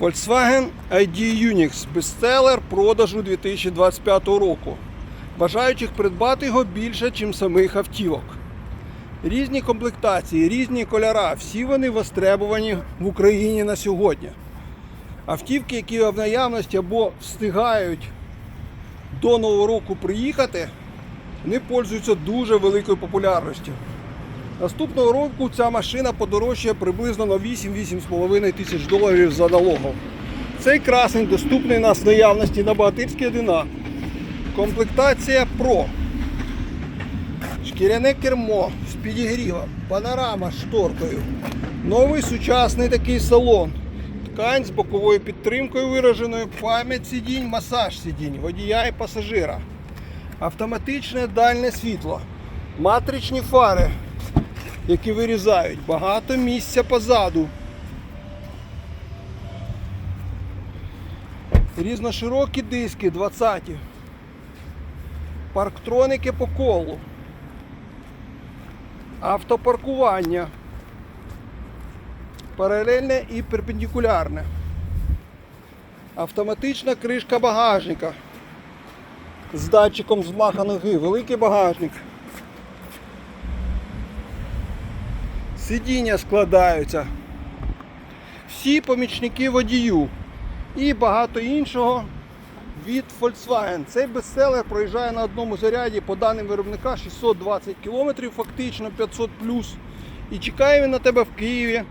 Volkswagen ID Unix бестселер продажу 2025 року. Бажаючих придбати його більше, ніж самих автівок. Різні комплектації, різні кольора, всі вони востребовані в Україні на сьогодні. Автівки, які в наявності або встигають до Нового року приїхати, вони пользуються дуже великою популярністю. Наступного року ця машина подорожчає приблизно на 8-8,5 тисяч доларів за налогом. Цей красень доступний у нас в наявності на Багатирській 1А. Комплектація Pro. Шкіряне кермо з підігрівом, панорама з шторкою. Новий сучасний такий салон. Ткань з боковою підтримкою вираженою, пам'ять сидінь, масаж сидінь, водія і пасажира. Автоматичне дальне світло, матричні фари, які вирізають, багато місця позаду. Різноширокі диски 20. Парктроники по колу. Автопаркування. Паралельне і перпендикулярне. Автоматична кришка багажника з датчиком змаха ноги, великий багажник. Сидіння складаються. Всі помічники водію і багато іншого від Volkswagen. Цей бестселер проїжджає на одному заряді по даним виробника 620 км, фактично 500 І чекає він на тебе в Києві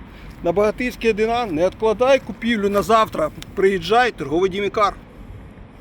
на Багатирській 1А. Не відкладай купівлю на завтра. Приїжджай, торговий Дімікар.